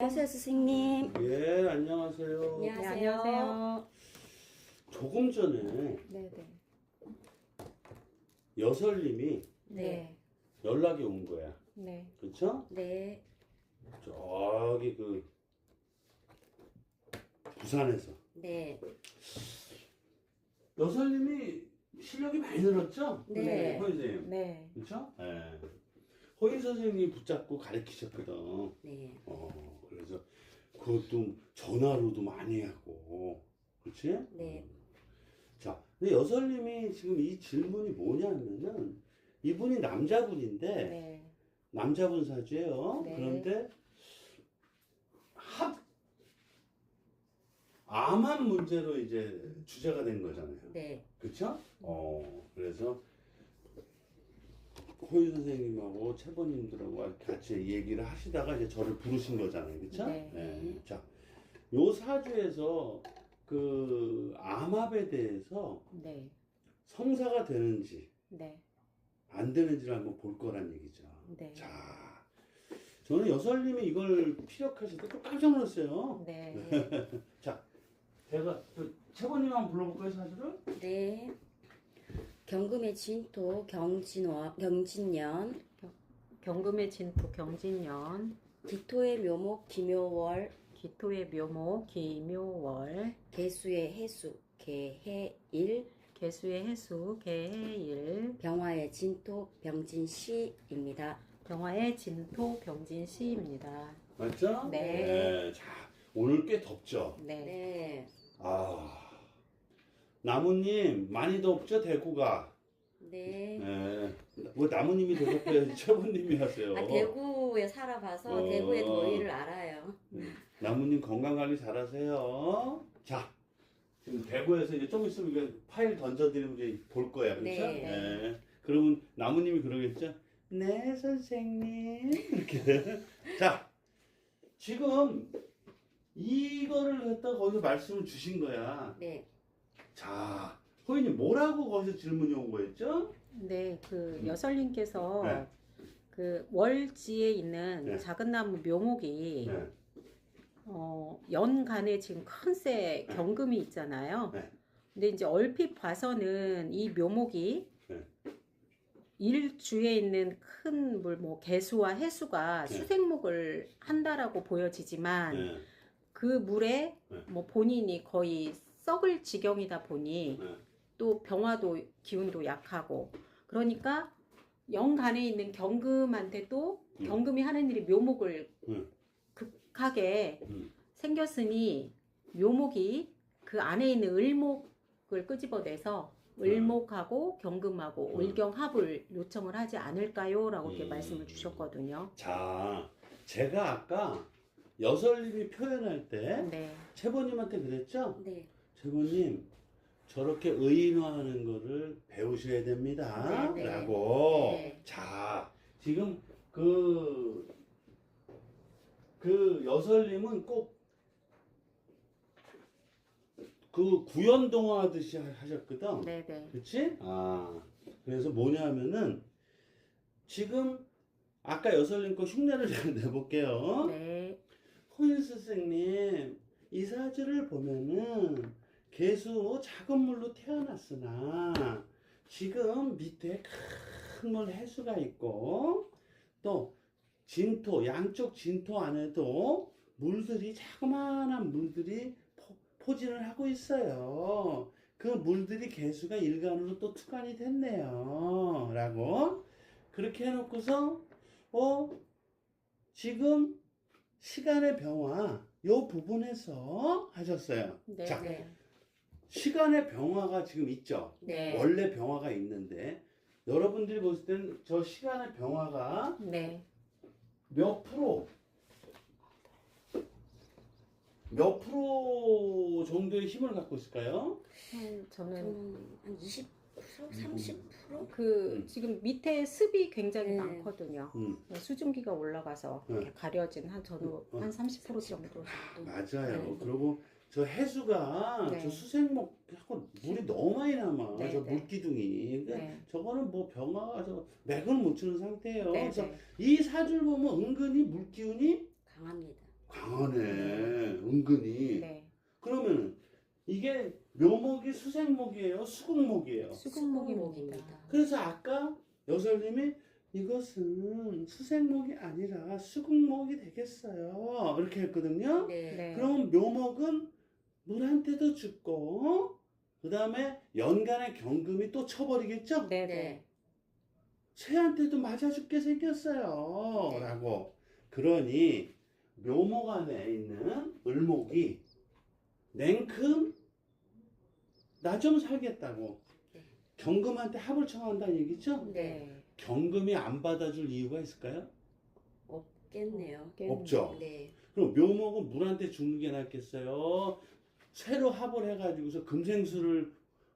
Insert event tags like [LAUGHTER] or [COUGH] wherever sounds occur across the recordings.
안녕하세요, 선생님. 예, 안녕하세요. 네, 안녕하세요. 조금 전에 네, 네. 여설님이 네. 연락이 온 거야. 네. 그쵸? 네. 저기 그 부산에서 네. 여설님이 실력이 많이 늘었죠? 네. 호인 선생님. 네. 그쵸? 예. 호인 선생님이 붙잡고 가르치셨거든. 네. 어, 그래서 그것도 전화로도 많이 하고. 그치? 네. 자, 근데 여설님이 지금 이 질문이 뭐냐면은 이분이 남자분인데 네. 남자분 사주예요. 네. 그런데 합 암한 문제로 이제 주제가 된 거잖아요. 네. 그쵸? 어, 그래서 호유 선생님하고 채버님들하고 같이 얘기를 하시다가 이제 저를 부르신 거잖아요. 그쵸? 네. 자, 요 사주에서 그 암합에 대해서 네. 성사가 되는지 네. 안 되는지를 한번 볼 거란 얘기죠. 네. 자, 저는 여설님이 이걸 피력하실 때 또 깜짝 놀랐어요. 네. [LAUGHS] 자, 제가 그 채버님 한번 불러볼까요, 사주를? 네. 경금의 진토 경진월 경진년 경금의 진토 경진년, 기토의 묘목 기묘월 기토의 묘목 기묘월, 개수의 해수 개해일 개수의 해수 개해일, 병화의 진토 병진시입니다. 병화의 진토 병진시입니다. 맞죠? 네. 자, 오늘 꽤 덥죠? 네. 네. 아, 나무님 많이 덥죠, 대구가? 네. 네. 뭐 나무님이 대답해야지 채버님이 하세요. 아, 대구에 살아봐서 어. 대구의 더위를 알아요. 나무님 건강 관리 잘하세요. 자, 지금 대구에서 이제 좀 있으면 파일 던져드리면 이제 볼 거야, 그렇죠? 네. 그러면 나무님이 그러겠죠? 네, 선생님. [LAUGHS] 이렇게. 자, 지금 이거를 갖다 거기서 말씀을 주신 거야. 네. 자, 호인이 뭐라고 거기서 질문이 온 거였죠? 네, 그 여설님께서 네. 그 월지에 있는 네. 작은 나무 묘목이 네. 어, 연간에 지금 큰새 경금이 있잖아요. 네. 근데 이제 얼핏 봐서는 이 묘목이 네. 일주에 있는 큰 물, 뭐 개수와 해수가 네. 수생목을 한다라고 보여지지만 네. 그 물에 네. 뭐 본인이 거의 썩을 지경이다 보니 네. 또 병화도 기운도 약하고 그러니까 연간에 있는 경금한테도 음. 경금이 하는 일이 묘목을 음. 극하게 음. 생겼으니 묘목이 그 안에 있는 을목을 끄집어내서 을목하고 경금하고 음. 을경합을 요청을 하지 않을까요?라고 이렇게 음. 말씀을 주셨거든요. 자, 제가 아까 여설님이 표현할 때 네, 채보님한테 그랬죠? 네. 채보님 저렇게 의인화하는 거를 배우셔야 됩니다. 네, 네. 라고. 네. 자, 지금 그, 그 여설님은 꼭 그 구연동화 하듯이 하- 하셨거든. 네, 네, 그치? 아, 그래서 뭐냐면은 지금 아까 여설님 거 흉내를 좀 [LAUGHS] 내볼게요. 네, 호인 선생님, 이 사주를 보면은 개수 작은 물로 태어났으나 지금 밑에 큰 물 해수가 있고 또 진토, 양쪽 진토 안에도 물들이 자그마한 물들이 포, 포진을 하고 있어요. 그 물들이 개수가 일간으로 또 투간이 됐네요. 라고 그렇게 해놓고서 어 지금 시간의 병화 요 부분에서 하셨어요. 네, 자, 네, 시간의 병화가 지금 있죠. 네. 원래 병화가 있는데 여러분들이 보실 때는 저 시간의 병화가 네. 몇 프로 몇 프로 정도의 힘을 갖고 있을까요? 한 저는 저는 한 20%, 30%? 그 음. 지금 밑에 습이 굉장히 네. 많거든요. 음, 수증기가 올라가서 네. 이렇게 가려진 한 저는 어. 한30% 정도. 맞아요. 네. 그리고 저 해수가 네. 저 수생목하고 물이 너무 많이 남아. 네, 저 네. 물기둥이. 그러니까 네. 저거는 뭐 병화가 저 맥을 못 추는 상태예요. 네, 그래서 네. 이 사주를 보면 은근히 물기운이 강합니다. 강하네. 은근히. 네. 그러면 이게 묘목이 수생목이에요? 수국목이에요? 수국목입니다. 그래서 아까 여설님이 이것은 수생목이 아니라 수국목이 되겠어요. 이렇게 했거든요. 네. 네. 그럼 묘목은 물한테도 죽고 그 다음에 연간의 경금이 또 쳐버리겠죠? 네. 네. 네. 새한테도 맞아 죽게 생겼어요. 네. 라고. 그러니 묘목 안에 있는 을목이 냉큼 나 좀 살겠다고 네. 경금한테 합을 청한다는 얘기죠? 네. 네. 경금이 안 받아줄 이유가 있을까요? 없겠네요. 없죠. 네. 그럼 묘목은 물한테 죽는 게 낫겠어요? 새로 합을 해가지고서 금생수를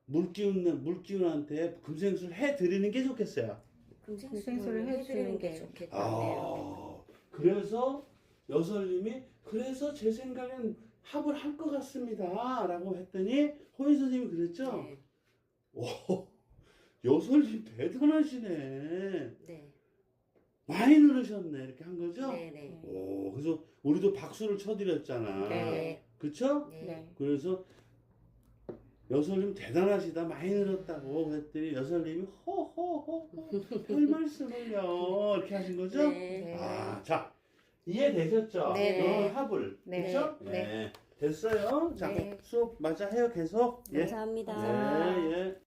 물기운, 물기운한테 금생수를 해드리는 게 좋겠어요. 금생수를 해드리는 게 게. 좋겠네요. 아, 그래서 여설님이 그래서 제 생각엔 합을 할 것 같습니다. 라고 했더니 호인 선생님이 그랬죠? 네. 오, 여설님 대단하시네. 네. 많이 늘으셨네. 이렇게 한 거죠? 네. 네. 오, 그래서 우리도 박수를 쳐드렸잖아. 네. 그쵸? 네. 네. 그래서 여설님 대단하시다 많이 늘었다고 그랬더니 여설님이 호호호 별 말씀을요 이렇게 하신 거죠? 네. 네. 아, 자 이해되셨죠? 네. 요 합을 네. 그렇죠? 네. 됐어요. 자 네. 수업 맞아 해요 계속. 예. 감사합니다. 네, 예.